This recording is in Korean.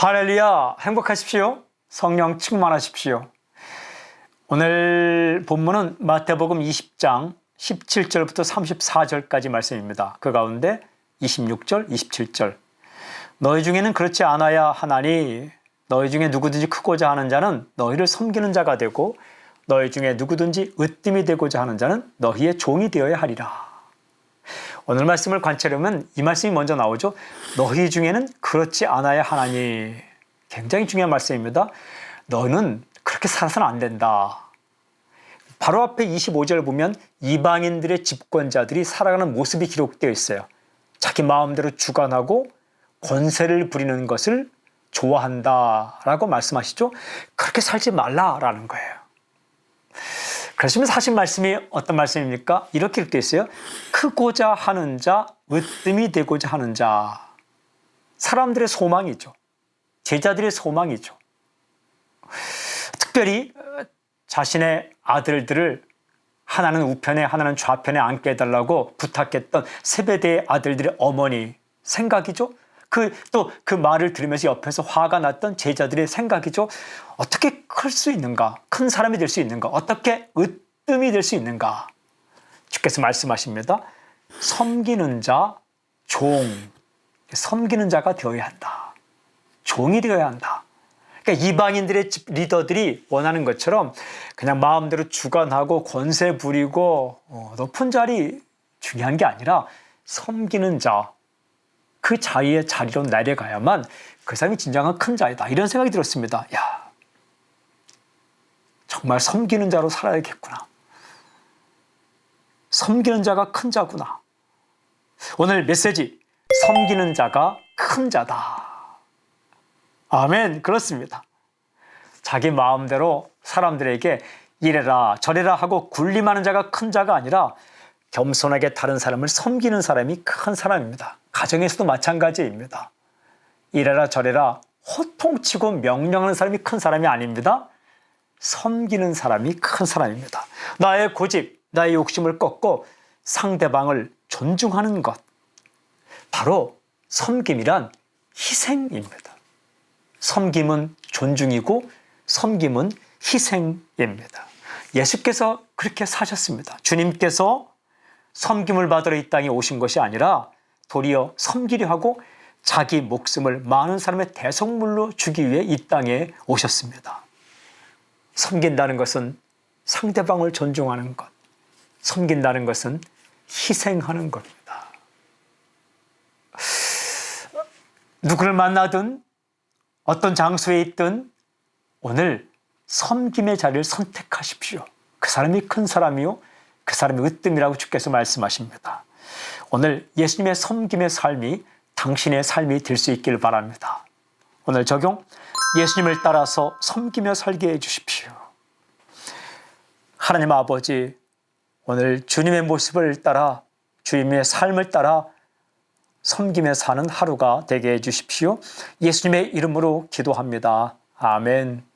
할렐루야 행복하십시오. 성령 충만하십시오. 오늘 본문은 마태복음 20장 17절부터 34절까지 말씀입니다. 그 가운데 26절, 27절. 너희 중에는 그렇지 않아야 하나니 너희 중에 누구든지 크고자 하는 자는 너희를 섬기는 자가 되고 너희 중에 누구든지 으뜸이 되고자 하는 자는 너희의 종이 되어야 하리라. 오늘 말씀을 관찰하면 이 말씀이 먼저 나오죠. 너희 중에는 그렇지 않아야 하나니 굉장히 중요한 말씀입니다. 너는 그렇게 살아서는 안 된다. 바로 앞에 25절 보면 이방인들의 집권자들이 살아가는 모습이 기록되어 있어요. 자기 마음대로 주관하고 권세를 부리는 것을 좋아한다라고 말씀하시죠. 그렇게 살지 말라라는 거예요. 그러시면 사실 말씀이 어떤 말씀입니까? 이렇게 되어 있어요. 크고자 하는 자, 으뜸이 되고자 하는 자. 사람들의 소망이죠. 제자들의 소망이죠. 특별히 자신의 아들들을 하나는 우편에 하나는 좌편에 앉게 해달라고 부탁했던 세배대의 아들들의 어머니 생각이죠. 그 또 그 말을 들으면서 옆에서 화가 났던 제자들의 생각이죠. 어떻게 클 수 있는가? 큰 사람이 될 수 있는가? 어떻게 으뜸이 될 수 있는가? 주께서 말씀하십니다. 섬기는 자, 종. 섬기는 자가 되어야 한다. 종이 되어야 한다. 그러니까 이방인들의 리더들이 원하는 것처럼 그냥 마음대로 주관하고 권세 부리고 어, 높은 자리 중요한 게 아니라 섬기는 자, 그 자리의 자리로 내려가야만 그 사람이 진정한 큰 자이다. 이런 생각이 들었습니다. 야, 정말 섬기는 자로 살아야겠구나. 섬기는 자가 큰 자구나. 오늘 메시지, 섬기는 자가 큰 자다. 아멘. 그렇습니다. 자기 마음대로 사람들에게 이래라 저래라 하고 군림하는 자가 큰 자가 아니라 겸손하게 다른 사람을 섬기는 사람이 큰 사람입니다. 가정에서도 마찬가지입니다. 이래라 저래라 호통치고 명령하는 사람이 큰 사람이 아닙니다. 섬기는 사람이 큰 사람입니다. 나의 고집, 나의 욕심을 꺾고 상대방을 존중하는 것. 바로 섬김이란 희생입니다. 섬김은 존중이고 섬김은 희생입니다. 예수께서 그렇게 사셨습니다. 주님께서 섬김을 받으러 이 땅에 오신 것이 아니라 도리어 섬기려 하고 자기 목숨을 많은 사람의 대성물로 주기 위해 이 땅에 오셨습니다. 섬긴다는 것은 상대방을 존중하는 것. 섬긴다는 것은 희생하는 겁니다. 누구를 만나든 어떤 장소에 있든 오늘 섬김의 자리를 선택하십시오. 그 사람이 큰 사람이요. 그 사람이 으뜸이라고 주께서 말씀하십니다. 오늘 예수님의 섬김의 삶이 당신의 삶이 될 수 있기를 바랍니다. 오늘 적용 예수님을 따라서 섬기며 살게 해 주십시오. 하나님 아버지, 오늘 주님의 모습을 따라 주님의 삶을 따라 섬김에 사는 하루가 되게 해 주십시오. 예수님의 이름으로 기도합니다. 아멘.